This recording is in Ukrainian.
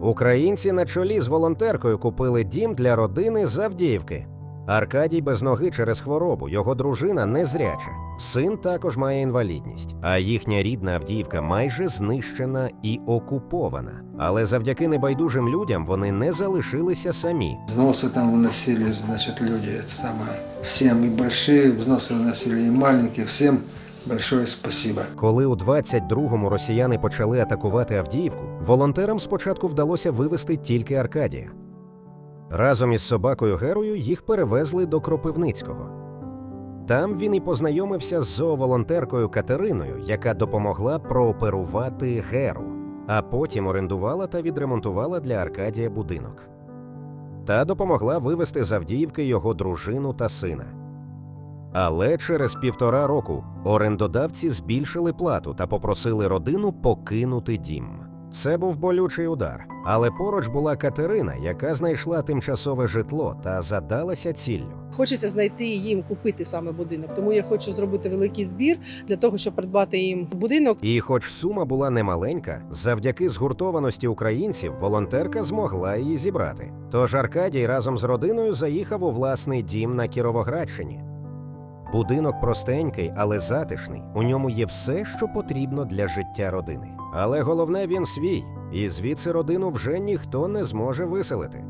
Українці на чолі з волонтеркою купили дім для родини з Авдіївки. Аркадій без ноги через хворобу, його дружина незряча. Син також має інвалідність, а їхня рідна Авдіївка майже знищена і окупована. Але завдяки небайдужим людям вони не залишилися самі. Взносы там вносили, значит, люди, это самое, всем и большие взносы вносили, и маленькие, всем большое спасибо. Коли у 22-му росіяни почали атакувати Авдіївку, волонтерам спочатку вдалося вивести тільки Аркадія. Разом із собакою Герою їх перевезли до Кропивницького. Там він і познайомився з зооволонтеркою Катериною, яка допомогла прооперувати Геру, а потім орендувала та відремонтувала для Аркадія будинок. Та допомогла вивезти з Авдіївки його дружину та сина. Але через півтора року орендодавці збільшили плату та попросили родину покинути дім. Це був болючий удар, але поруч була Катерина, яка знайшла тимчасове житло та задалася ціллю. Хочеться знайти їм купити саме будинок. Тому я хочу зробити великий збір для того, щоб придбати їм будинок. І, хоч сума була немаленька, завдяки згуртованості українців волонтерка змогла її зібрати. Тож Аркадій разом з родиною заїхав у власний дім на Кіровоградщині. Будинок простенький, але затишний. У ньому є все, що потрібно для життя родини. Але головне він свій, і звідси родину вже ніхто не зможе виселити.